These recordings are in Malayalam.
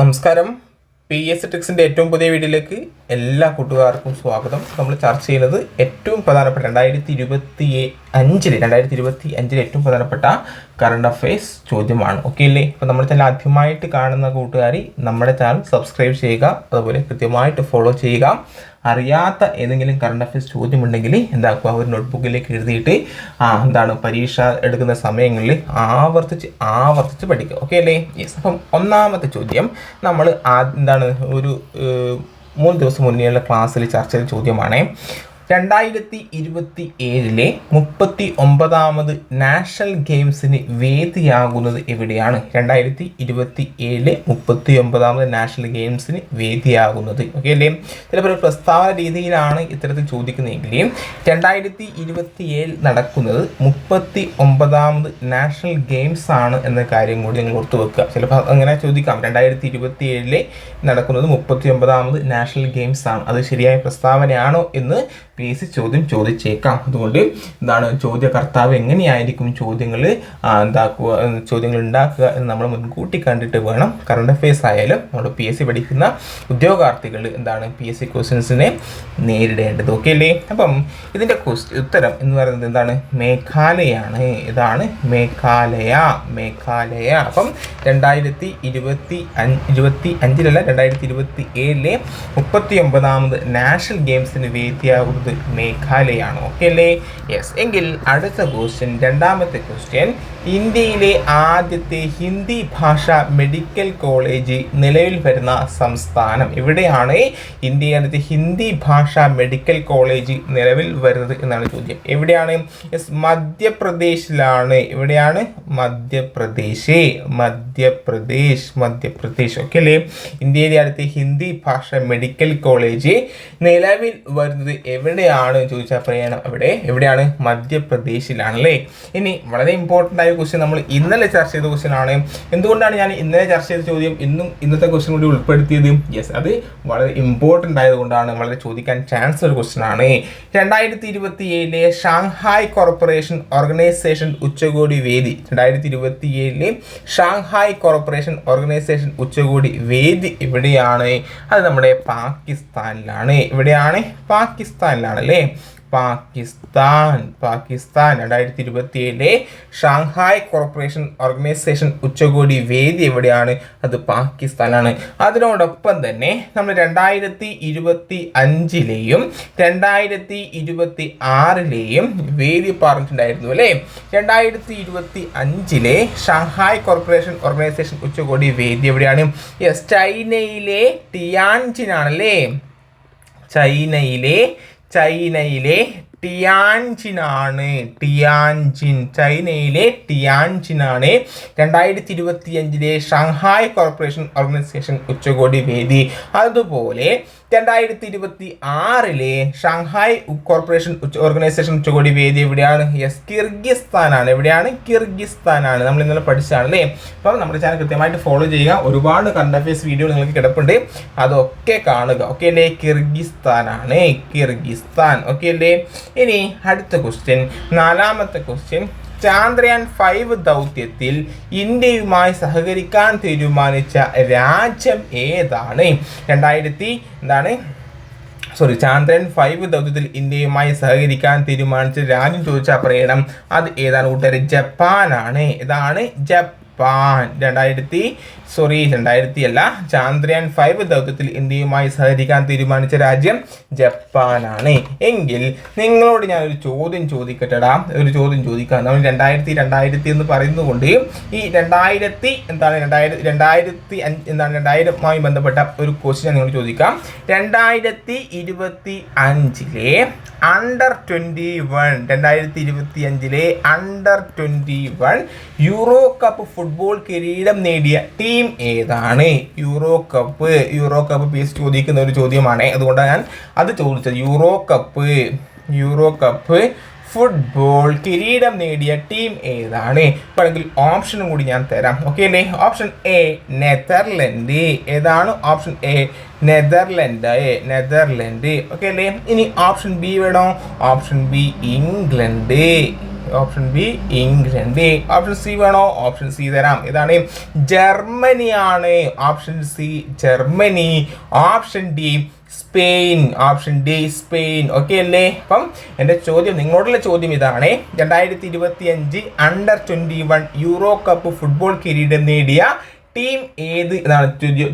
നമസ്കാരം. പി എസ് ടെക്സിന്റെ ഏറ്റവും പുതിയ വീഡിയോയിലേക്ക് എല്ലാ കൂട്ടുകാർക്കും സ്വാഗതം. നമ്മൾ ചർച്ച ചെയ്യുന്നത് ഏറ്റവും പ്രധാനപ്പെട്ട രണ്ടായിരത്തി ഇരുപത്തി അഞ്ചിൽ രണ്ടായിരത്തി ഇരുപത്തി അഞ്ചിൽ ഏറ്റവും പ്രധാനപ്പെട്ട കറണ്ട് അഫയേഴ്സ് ചോദ്യമാണ്. ഓക്കെ അല്ലേ? അപ്പോൾ നമ്മുടെ ചാനൽ ആദ്യമായിട്ട് കാണുന്ന കൂട്ടുകാരി നമ്മുടെ ചാനൽ സബ്സ്ക്രൈബ് ചെയ്യുക അതുപോലെ കൃത്യമായിട്ട് ഫോളോ ചെയ്യുക. അറിയാത്ത ഏതെങ്കിലും കറണ്ട് അഫയേഴ്സ് ചോദ്യമുണ്ടെങ്കിൽ എന്താക്കുക? ഒരു നോട്ട്ബുക്കിലേക്ക് എഴുതിയിട്ട് ആ എന്താണ് പരീക്ഷ എടുക്കുന്ന സമയങ്ങളിൽ ആവർത്തിച്ച് ആവർത്തിച്ച് പഠിക്കുക. ഓക്കെ അല്ലേ? യെസ് അപ്പം ഒന്നാമത്തെ ചോദ്യം നമ്മൾ എന്താണ് ഒരു മൂന്ന് ദിവസം മുന്നേയുള്ള ക്ലാസ്സിൽ ചർച്ച ചെയ്ത ചോദ്യമാണ് രണ്ടായിരത്തി ഇരുപത്തി ഏഴിലെ മുപ്പത്തി ഒമ്പതാമത് നാഷണൽ ഗെയിംസിന് വേദിയാകുന്നത് എവിടെയാണ്? രണ്ടായിരത്തി ഇരുപത്തി ഏഴിലെ മുപ്പത്തി ഒമ്പതാമത് നാഷണൽ ഗെയിംസിന് വേദിയാകുന്നത്. ഓക്കെ അല്ലേ? ചിലപ്പോൾ ഒരു പ്രസ്താവന രീതിയിലാണ് ഇത്തരത്തിൽ ചോദിക്കുന്നതെങ്കിൽ രണ്ടായിരത്തി ഇരുപത്തി ഏഴിൽ നടക്കുന്നത് മുപ്പത്തി ഒമ്പതാമത് നാഷണൽ ഗെയിംസ് ആണ് എന്ന കാര്യം കൂടി നിങ്ങൾ ഓർത്ത് വെക്കുക. ചിലപ്പോൾ അങ്ങനെ ചോദിക്കാം. രണ്ടായിരത്തി ഇരുപത്തി ഏഴിലെ നടക്കുന്നത് മുപ്പത്തി ഒമ്പതാമത് നാഷണൽ ഗെയിംസ് ആണ് അത് ശരിയായ പ്രസ്താവനയാണോ എന്ന് പി എസ് ചോദ്യം ചോദിച്ചേക്കാം. അതുകൊണ്ട് എന്താണ് ചോദ്യകർത്താവ് എങ്ങനെയായിരിക്കും ചോദ്യങ്ങൾ എന്താക്കുക ചോദ്യങ്ങൾ ഉണ്ടാക്കുക എന്ന് നമ്മൾ മുൻകൂട്ടി കണ്ടിട്ട് വേണം. കറണ്ട് അഫയേഴ്സ് ആയാലും നമ്മൾ പി എസ് സി പഠിക്കുന്ന ഉദ്യോഗാർത്ഥികൾ എന്താണ് പി എസ് സി ക്വസ്റ്റ്യൻസിനെ നേരിടേണ്ടത്. ഓക്കെ അല്ലേ? അപ്പം ഇതിന്റെ ക്വസ്റ്റ് ഉത്തരം എന്ന് പറയുന്നത് എന്താണ്? മേഘാലയാണ്. ഇതാണ് മേഘാലയ മേഘാലയ. അപ്പം രണ്ടായിരത്തി ഇരുപത്തി അഞ്ച് ഇരുപത്തി അഞ്ചിലല്ല രണ്ടായിരത്തി ഇരുപത്തി ഏഴിലെ മുപ്പത്തി ഒമ്പതാമത് നാഷണൽ ഗെയിംസിന് വേദിയാകുന്നത് മേഘാലയാണ്. ഓക്കെ അല്ലേ? യെസ് എങ്കിൽ അടുത്ത ക്വസ്റ്റ്യൻ രണ്ടാമത്തെ ക്വസ്റ്റ്യൻ ഇന്ത്യയിലെ ആദ്യത്തെ ഹിന്ദി ഭാഷ മെഡിക്കൽ കോളേജ് നിലവിൽ വരുന്ന സംസ്ഥാനം എവിടെയാണ്? ഇന്ത്യയിലെ ആദ്യത്തെ ഹിന്ദി ഭാഷ മെഡിക്കൽ കോളേജ് നിലവിൽ വരുന്നത് എന്നാണ് ചോദ്യം. എവിടെയാണ്? യെസ് മധ്യപ്രദേശിലാണ്. എവിടെയാണ്? മധ്യപ്രദേശ്. മധ്യപ്രദേശ് മധ്യപ്രദേശ്. ഓക്കെ അല്ലേ? ഇന്ത്യയിലെ അടുത്ത ഹിന്ദി ഭാഷ മെഡിക്കൽ കോളേജ് നിലവിൽ വരുന്നത് എവിടെയാണ്? ചോദിച്ചാൽ പറയണം അവിടെ? എവിടെയാണ്? മധ്യപ്രദേശിലാണ് അല്ലേ ഇനി വളരെ ഇമ്പോർട്ടന്റ് ആയ ക്വസ്റ്റ്യൻ നമ്മൾ ഇന്നലെ ചർച്ച ചെയ്ത ക്വസ്റ്റ്യൻ ആണ്. എന്തുകൊണ്ടാണ് ഞാൻ ഇന്നലെ ചർച്ച ചെയ്ത ചോദ്യം ഇന്നും ഇന്നത്തെ ക്വസ്റ്റ്യൻ കൂടി ഉൾപ്പെടുത്തിയത്? യെസ് അത് വളരെ ഇമ്പോർട്ടന്റ് ആയതുകൊണ്ടാണ് വളരെ ചോദിക്കാൻ ചാൻസ് ഒരു ക്വസ്റ്റ്യൻ ആണ്. രണ്ടായിരത്തി ഇരുപത്തി ഏഴിലെ ഷാങ്ഹായ് കോർപ്പറേഷൻ ഓർഗനൈസേഷൻ ഉച്ചകോടി വേദി. രണ്ടായിരത്തി ഇരുപത്തി ഏഴിലെ ഷാങ്ഹായ് കോർപ്പറേഷൻ ഓർഗനൈസേഷൻ ഉച്ചകോടി വേദി എവിടെയാണ്? അത് നമ്മുടെ പാകിസ്ഥാനിലാണ്. എവിടെയാണ്? പാകിസ്ഥാനിലാണ്. അല്ലേ പാകിസ്ഥാൻ പാകിസ്ഥാൻ രണ്ടായിരത്തി ഇരുപത്തി ഏഴിലെ ഷാങ്ഹായ് കോർപ്പറേഷൻ ഓർഗനൈസേഷൻ ഉച്ചകോടി വേദി എവിടെയാണ്? അത് പാകിസ്ഥാനാണ്. അതിനോടൊപ്പം തന്നെ നമ്മൾ രണ്ടായിരത്തി ഇരുപത്തി അഞ്ചിലെയും രണ്ടായിരത്തി ഇരുപത്തി ആറിലെയും വേദി പറഞ്ഞിട്ടുണ്ടായിരുന്നു അല്ലേ? രണ്ടായിരത്തി ഇരുപത്തി അഞ്ചിലെ ഷാങ്ഹായ് കോർപ്പറേഷൻ ഓർഗനൈസേഷൻ ഉച്ചകോടി വേദി എവിടെയാണ്? യെസ് ചൈനയിലെ ടിയാൻജിനാണല്ലേ? ചൈനയിലെ ചൈനയിലെ ടിയാൻജിനാണ് ടിയാൻജിൻ ചൈനയിലെ ടിയാൻജിനാണ് രണ്ടായിരത്തി ഇരുപത്തി അഞ്ചിലെ ഷാങ്ഹായ് കോർപ്പറേഷൻ ഓർഗനൈസേഷൻ ഉച്ചകോടി വേദി. അതുപോലെ രണ്ടായിരത്തി ഇരുപത്തി ആറിലെ ഷാങ്ഹായ് കോർപ്പറേഷൻ ഓർഗനൈസേഷൻ ഉച്ചകോടി വേദി എവിടെയാണ്? യെസ് കിർഗിസ്ഥാനാണ്. എവിടെയാണ്? കിർഗിസ്ഥാനാണ്. നമ്മൾ ഇന്നലെ പഠിച്ചതാണ് അല്ലേ അപ്പം നമ്മുടെ ചാനൽ കൃത്യമായിട്ട് ഫോളോ ചെയ്യുക. ഒരുപാട് കറണ്ട് അഫയേഴ്സ് വീഡിയോ നിങ്ങൾക്ക് കിടപ്പുണ്ട്. അതൊക്കെ കാണുക. ഓക്കെ അല്ലേ? കിർഗിസ്ഥാനാണ്. കിർഗിസ്ഥാൻ. ഓക്കെ അല്ലേ? ഇനി അടുത്ത ക്വസ്റ്റ്യൻ നാലാമത്തെ ക്വസ്റ്റ്യൻ ചാന്ദ്രയാൻ ഫൈവ് ദൗത്യത്തിൽ ഇന്ത്യയുമായി സഹകരിക്കാൻ തീരുമാനിച്ച രാജ്യം ഏതാണ്? രണ്ടായിരത്തി എന്താണ്? സോറി ചാന്ദ്രൻ ഫൈവ് ദൗത്യത്തിൽ ഇന്ത്യയുമായി സഹകരിക്കാൻ തീരുമാനിച്ച രാജ്യം ചോദിച്ചാൽ പറയണം. അത് ഏതാണ്? കൂട്ടുകാർ ജപ്പാനാണ്. ഇതാണ് ജപ്പാൻ. രണ്ടായിരത്തി സോറി രണ്ടായിരത്തി അല്ല ചാന്ദ്രയാൻ ഫൈവ് ദൗത്യത്തിൽ ഇന്ത്യയുമായി സഹകരിക്കാൻ തീരുമാനിച്ച രാജ്യം ജപ്പാനാണ്. എങ്കിൽ നിങ്ങളോട് ഞാൻ ഒരു ചോദ്യം ചോദിക്കട്ടെടാ. ഒരു ചോദ്യം ചോദിക്കാം. നമ്മൾ രണ്ടായിരത്തി രണ്ടായിരത്തി എന്ന് പറയുന്നതുകൊണ്ട് ഈ രണ്ടായിരത്തി എന്താണ് രണ്ടായിരത്തി രണ്ടായിരത്തി അഞ്ച് എന്താണ് രണ്ടായിരമായി ബന്ധപ്പെട്ട ഒരു ക്വസ്റ്റ്യൻ നിങ്ങളോട് ചോദിക്കാം. രണ്ടായിരത്തി ഇരുപത്തി അഞ്ചിലെ അണ്ടർ ട്വന്റി വൺ രണ്ടായിരത്തി ഇരുപത്തി അഞ്ചിലെ under twenty one Euro cup football കിരീടം നേടിയ ടീം ഏതാണ്? Euro cup Euro cup P S ചോദിക്കുന്ന ഒരു ചോദ്യമാണ്. അതുകൊണ്ടാണ് ഞാൻ അത് ചോദിച്ചത്. Euro cup Euro cup football കിരീടം നേടിയ ടീം ഏതാണ്? വേണമെങ്കിൽ ഓപ്ഷനും കൂടി ഞാൻ തരാം. ഓക്കെ അല്ലേ? ഓപ്ഷൻ എ നെതർലൻഡ് ഏതാണ് option A Netherland Netherland okay അല്ലേ? ഇനി ഓപ്ഷൻ ബി വേണോ? Option B England option B England option C വേണോ? ഓപ്ഷൻ സി തരാം. ഇതാണ് ജർമ്മനിയാണ്. Option C Germany. Option D Spain option D Spain okay അല്ലേ? അപ്പം എന്റെ ചോദ്യം നിങ്ങളോടുള്ള ചോദ്യം ഇതാണ്. രണ്ടായിരത്തി ഇരുപത്തി അഞ്ച് under twenty one Euro cup football കിരീടം നേടിയ ടീം ഏത് എന്നാണ്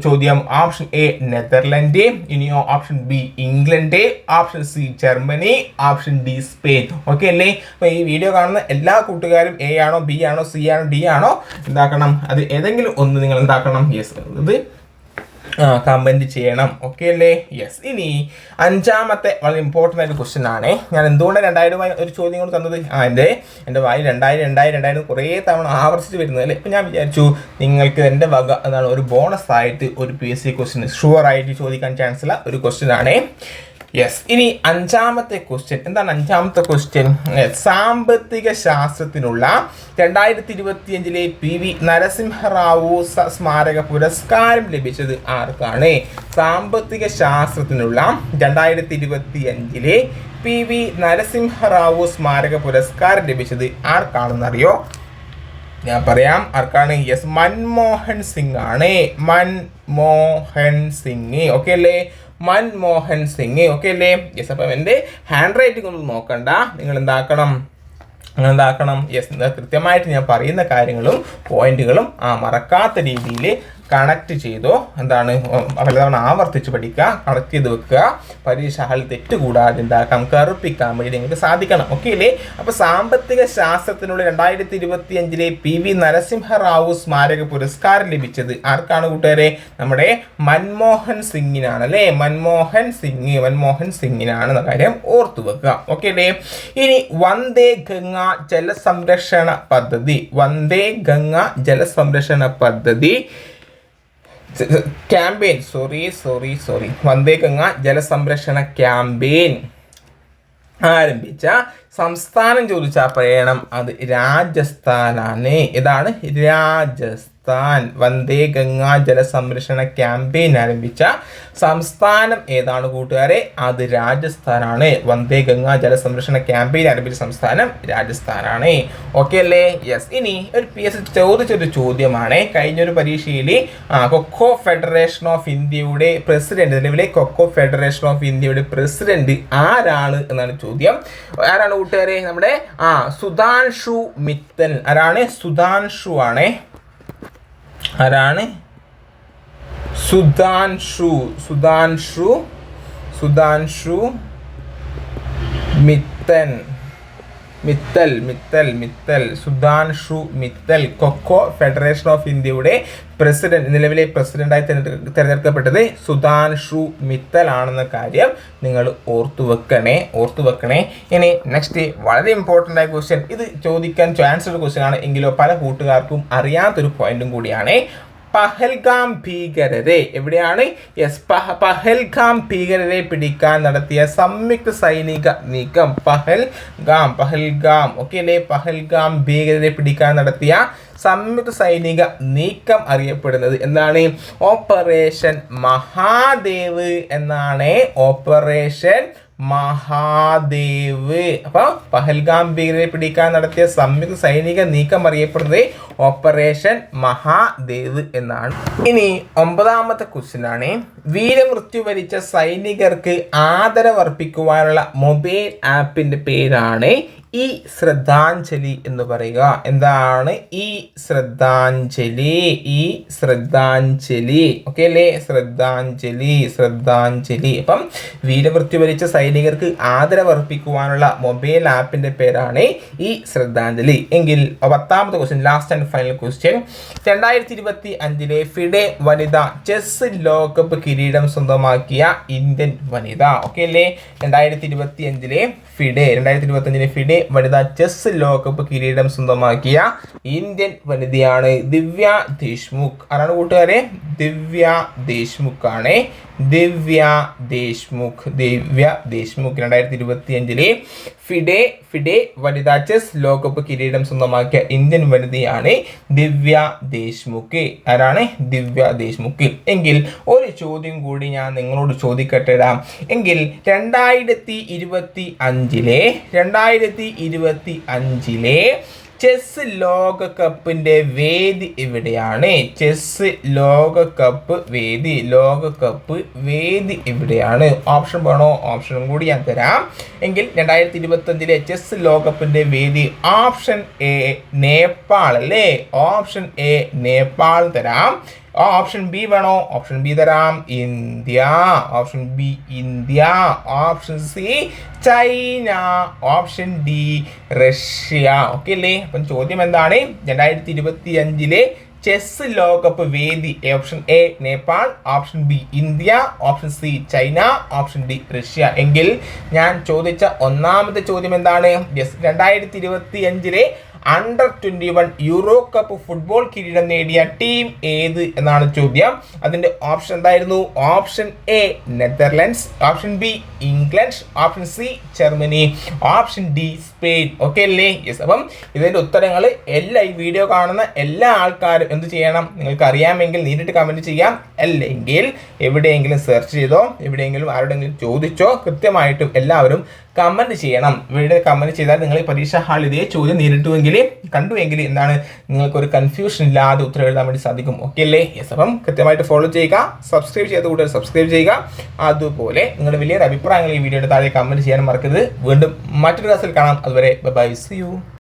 ചോദ്യം ഓപ്ഷൻ എ നെതർലൻഡ്. ഇനിയോ option B England. Option C Germany. Option D Spain. Okay അല്ലേ? അപ്പോൾ ഈ വീഡിയോ കാണുന്ന എല്ലാ കൂട്ടുകാരും എ ആണോ ബി ആണോ സി ആണോ ഡി ആണോ? എന്താക്കണം? അത് ഏതെങ്കിലും ഒന്ന് നിങ്ങൾ എന്താക്കണം? യെസ് ഇത് കമന്റ് ചെയ്യണം. ഓക്കെ അല്ലേ? യെസ് ഇനി അഞ്ചാമത്തെ വളരെ ഇമ്പോർട്ടന്റ് ആയിട്ട് ക്വസ്റ്റ്യൻ ആണ്. ഞാൻ എന്തുകൊണ്ട് രണ്ടായിരമായി ഒരു ചോദ്യം കൊണ്ട് തന്നത്? ആ എന്റെ എന്റെ വായി രണ്ടായിരം രണ്ടായിരം രണ്ടായിരം കുറേ തവണ ആവർത്തിച്ച് വരുന്നത് അല്ലേ? ഇപ്പം ഞാൻ വിചാരിച്ചു നിങ്ങൾക്ക് എന്റെ വക എന്താണ് ഒരു ബോണസ് ആയിട്ട് ഒരു P S C question sure ആയിട്ട് ചോദിക്കാൻ ചാൻസ് ഉള്ള ഒരു ക്വസ്റ്റ്യൻ ആണ്. യെസ് ഇനി അഞ്ചാമത്തെ ക്വസ്റ്റ്യൻ എന്താണ് അഞ്ചാമത്തെ ക്വസ്റ്റ്യൻ സാമ്പത്തിക ശാസ്ത്രത്തിനുള്ള രണ്ടായിരത്തി ഇരുപത്തിയഞ്ചിലെ പി വി നരസിംഹറാവു സ്മാരക പുരസ്കാരം ലഭിച്ചത് ആർക്കാണ്? സാമ്പത്തിക ശാസ്ത്രത്തിനുള്ള രണ്ടായിരത്തി ഇരുപത്തി അഞ്ചിലെ പി വി നരസിംഹറാവു സ്മാരക പുരസ്കാരം ലഭിച്ചത് ആർക്കാണെന്നറിയോ? ഞാൻ പറയാം. ആർക്കാണ്? യെസ് മൻമോഹൻ സിംഗ് ആണ്. മൻമോഹൻ സിംഗ്. ഓക്കെ അല്ലേ? മൻമോഹൻ സിംഗ്. ഓക്കെ അല്ലേ? യെസ് അപ്പം എന്റെ ഹാൻഡ് റൈറ്റിംഗ് ഒന്നും നോക്കണ്ട. നിങ്ങൾ എന്താക്കണം നിങ്ങൾ എന്താക്കണം യെസ് കൃത്യമായിട്ട് ഞാൻ പറയുന്ന കാര്യങ്ങളും പോയിന്റുകളും ആ മറക്കാത്ത രീതിയിൽ കണക്ട് ചെയ്തോ. എന്താണ് പലതവണ ആവർത്തിച്ച് പഠിക്കുക കണക്ട് ചെയ്ത് വെക്കുക. പരീക്ഷ ഹാളിൽ തെറ്റ് കൂടാതെ എന്താക്കാം കറുപ്പിക്കാൻ വേണ്ടി നിങ്ങൾക്ക് സാധിക്കണം. ഓക്കെ അല്ലേ? അപ്പോൾ സാമ്പത്തിക ശാസ്ത്രത്തിനുള്ള രണ്ടായിരത്തി ഇരുപത്തി അഞ്ചിലെ പി വി നരസിംഹറാവു സ്മാരക പുരസ്കാരം ലഭിച്ചത് ആർക്കാണ് കൂട്ടുകാരെ? നമ്മുടെ മൻമോഹൻ സിംഗിനാണ് അല്ലേ? മൻമോഹൻ സിംഗ് മൻമോഹൻ സിംഗിനാണ് എന്ന കാര്യം ഓർത്തു വെക്കുക. ഓക്കെ അല്ലേ? ഇനി വന്ദേ ഗംഗ ജലസംരക്ഷണ പദ്ധതി. വന്ദേ ഗംഗ ജലസംരക്ഷണ പദ്ധതി campaign sorry sorry sorry Vande Ganga ജലസംരക്ഷണ ക്യാമ്പയിൻ ആരംഭിച്ച സംസ്ഥാനം ചോദിച്ചാൽ പറയണം അത് രാജസ്ഥാനാണ്. ഇതാണ് രാജസ്ഥാൻ. വന്ദേ ഗംഗാ ജലസംരക്ഷണ ക്യാമ്പയിൻ ആരംഭിച്ച സംസ്ഥാനം ഏതാണ് കൂട്ടുകാരെ? അത് രാജസ്ഥാനാണ്. വന്ദേ ഗംഗാ ജലസംരക്ഷണ ക്യാമ്പയിൻ ആരംഭിച്ച സംസ്ഥാനം രാജസ്ഥാനാണ്. ഓക്കെ അല്ലേ? യെസ് ഇനി ഒരു പി എസ് ചോദിച്ചൊരു ചോദ്യമാണ്. കഴിഞ്ഞൊരു പരീക്ഷയിൽ കൊക്കോ ഫെഡറേഷൻ ഓഫ് ഇന്ത്യയുടെ പ്രസിഡന്റ് നിലവിലെ കൊക്കോ ഫെഡറേഷൻ ഓഫ് ഇന്ത്യയുടെ പ്രസിഡന്റ് ആരാണ് എന്നാണ് ചോദ്യം. ആരാണ് കൂട്ടുകാരെ നമ്മുടെ ആ സുധാൻഷു മിത്തൽ ആരാണ്? സുധാൻഷു ആണേ. ആരാണ്? സുധാൻഷു സുധാൻഷു സുധാൻഷു മിത്തൻ. മിത്തൽ മിത്തൽ മിത്തൽ. സുധാൻഷു മിത്തൽ. കൊക്കോ ഫെഡറേഷൻ ഓഫ് ഇന്ത്യയുടെ പ്രസിഡന്റ് നിലവിലെ പ്രസിഡന്റായി തിരഞ്ഞെടുക്ക- തിരഞ്ഞെടുക്കപ്പെട്ടത് സുധാൻഷു മിത്തൽ ആണെന്ന കാര്യം നിങ്ങൾ ഓർത്തു വെക്കണേ ഓർത്തു വെക്കണേ. ഇനി നെക്സ്റ്റ് വളരെ ഇമ്പോർട്ടന്റ് ആയ ക്വസ്റ്റ്യൻ ഇത് ചോദിക്കാൻ ചാൻസ് ഉള്ള ക്വസ്റ്റ്യൻ ആണ്. എങ്കിലോ പല കൂട്ടുകാർക്കും അറിയാത്തൊരു പോയിന്റും കൂടിയാണ് പഹൽഗാം ഭീകരരെ. എവിടെയാണ്? യെസ് പഹൽഗാം ഭീകരരെ പിടിക്കാൻ നടത്തിയ സംയുക്ത സൈനിക നീക്കം. പഹൽഗാം പഹൽഗാം. ഓക്കെ അല്ലേ? പഹൽഗാം ഭീകരരെ പിടിക്കാൻ നടത്തിയ സംയുക്ത സൈനിക നീക്കം അറിയപ്പെടുന്നത് എന്താണ്? ഓപ്പറേഷൻ മഹാദേവ് എന്നാണ്. ഓപ്പറേഷൻ മഹാദേവ്. അപ്പോൾ പഹൽഗാം ഭീകരരെ പിടിക്കാൻ നടത്തിയ സംയുക്ത സൈനിക നീക്കം അറിയപ്പെടുന്നത് ഓപ്പറേഷൻ മഹാദേവ് എന്നാണ്. ഇനി ഒമ്പതാമത്തെ ക്വസ്റ്റ്യൻ ആണ്. വീരമൃത്യു വരിച്ച സൈനികർക്ക് ആദരവർപ്പിക്കുവാനുള്ള മൊബൈൽ ആപ്പിന്റെ പേരാണ് ഈ ശ്രദ്ധാഞ്ജലി എന്ന് പറയുക. എന്താണ്? ഈ ശ്രദ്ധാഞ്ജലി ഈ ശ്രദ്ധാഞ്ജലി. ഓക്കെ അല്ലേ? ശ്രദ്ധാഞ്ജലി ശ്രദ്ധാഞ്ജലി. അപ്പം വീരമൃത്യു വരിച്ച സൈനികർക്ക് ആദരവർപ്പിക്കുവാനുള്ള മൊബൈൽ ആപ്പിന്റെ പേരാണ് ഈ ശ്രദ്ധാഞ്ജലി. എങ്കിൽ പത്താമത്തെ question last and final question രണ്ടായിരത്തി ഇരുപത്തി അഞ്ചിലെ ഫിഡെ വനിത ചെസ് ലോകകപ്പ് കിരീടം സ്വന്തമാക്കിയ ഇന്ത്യൻ വനിത. ഓക്കെ അല്ലേ? രണ്ടായിരത്തി ഇരുപത്തി അഞ്ചിലെ ഫിഡെ രണ്ടായിരത്തി ഇരുപത്തി അഞ്ചിലെ ഫിഡെ വനിതാ ചെസ് ലോകകപ്പ് കിരീടം സ്വന്തമാക്കിയ ഇന്ത്യൻ വനിതയാണ് ദിവ്യ ദേശ്മുഖ്. ആരാണ് കൂട്ടുകാരെ? ദിവ്യ ദേശ്മുഖ് ദിവ്യ ദേശ്മുഖ് ദിവ്യ ദേശ്മുഖ് രണ്ടായിരത്തി ഇരുപത്തി അഞ്ചിലെ ഫിഡെ ഫിഡെ വനിതാ ചെസ് ലോകകപ്പ് കിരീടം സ്വന്തമാക്കിയ ഇന്ത്യൻ വനിതയാണ് ദിവ്യ ദേശ്മുഖ്. ആരാണ് ദിവ്യ ദേശ്മുഖ്? എങ്കിൽ ഒരു ചോദ്യം കൂടി ഞാൻ നിങ്ങളോട് ചോദിക്കട്ടെടാം എങ്കിൽ രണ്ടായിരത്തി ഇരുപത്തി അഞ്ചിലെ രണ്ടായിരത്തി ഇരുപത്തി അഞ്ചിലെ ചെസ് ലോകകപ്പിന്റെ വേദി എവിടെയാണ് ചെസ് ലോകകപ്പ് വേദി ലോകകപ്പ് വേദി എവിടെയാണ് ഓപ്ഷൻ വേണോ? ഓപ്ഷനും കൂടി ഞാൻ തരാം. എങ്കിൽ രണ്ടായിരത്തി ഇരുപത്തി അഞ്ചിലെ ചെസ് ലോകകപ്പിന്റെ വേദി ഓപ്ഷൻ എ നേപ്പാൾ അല്ലേ? ഓപ്ഷൻ എ നേപ്പാൾ തരാം. ഓപ്ഷൻ ബി വേണോ? ഓപ്ഷൻ ബി തരാം. India. Option B India. Option C China. Option D Russia. Okay അല്ലേ? അപ്പം ചോദ്യം എന്താണ്? രണ്ടായിരത്തി ഇരുപത്തി അഞ്ചിലെ ചെസ് ലോകകപ്പ് വേദി option A Nepal. Option B India. Option C China. Option D Russia. എങ്കിൽ ഞാൻ ചോദിച്ച ഒന്നാമത്തെ ചോദ്യം എന്താണ്? രണ്ടായിരത്തി ഇരുപത്തി അഞ്ചിലെ under twenty one Euro cup football കിരീടം നേടിയ ടീം ഏത് എന്നാണ് ചോദ്യം. അതിന്റെ ഓപ്ഷൻ എന്തായിരുന്നു? Option A Netherlands option B England option C Germany option D Spain okay അല്ലേ? യെസ് അപ്പം ഇതിന്റെ ഉത്തരങ്ങൾ എല്ലാ ഈ വീഡിയോ കാണുന്ന എല്ലാ ആൾക്കാരും എന്ത് ചെയ്യണം? നിങ്ങൾക്ക് അറിയാമെങ്കിൽ നേരിട്ട് കമന്റ് ചെയ്യാം. അല്ലെങ്കിൽ എവിടെയെങ്കിലും സെർച്ച് ചെയ്തോ എവിടെയെങ്കിലും ആരോടെങ്കിലും ചോദിച്ചോ കൃത്യമായിട്ടും എല്ലാവരും കമന്റ് ചെയ്യണം. ഇവിടെ കമന്റ് ചെയ്താൽ നിങ്ങൾ പരീക്ഷാ ഇതേ ചോദ്യം നേരിട്ടുവെങ്കിൽ കണ്ടുവെങ്കിൽ എന്താണ് നിങ്ങൾക്ക് ഒരു കൺഫ്യൂഷൻ ഇല്ലാതെ ഉത്തരം എഴുതാൻ വേണ്ടി സാധിക്കും. ഓക്കെ അല്ലേ? യെസ് അപ്പം കൃത്യമായിട്ട് ഫോളോ ചെയ്യുക സബ്സ്ക്രൈബ് ചെയ്ത കൂട്ടുകാർ സബ്സ്ക്രൈബ് ചെയ്യുക. അതുപോലെ നിങ്ങളുടെ വലിയൊരു അഭിപ്രായങ്ങൾ ഈ വീഡിയോയുടെ താഴെ കമന്റ് ചെയ്യാൻ മറക്കരുത്. വീണ്ടും മറ്റൊരു ക്ലാസ്സിൽ കാണാം. അതുവരെ ബൈ സി യു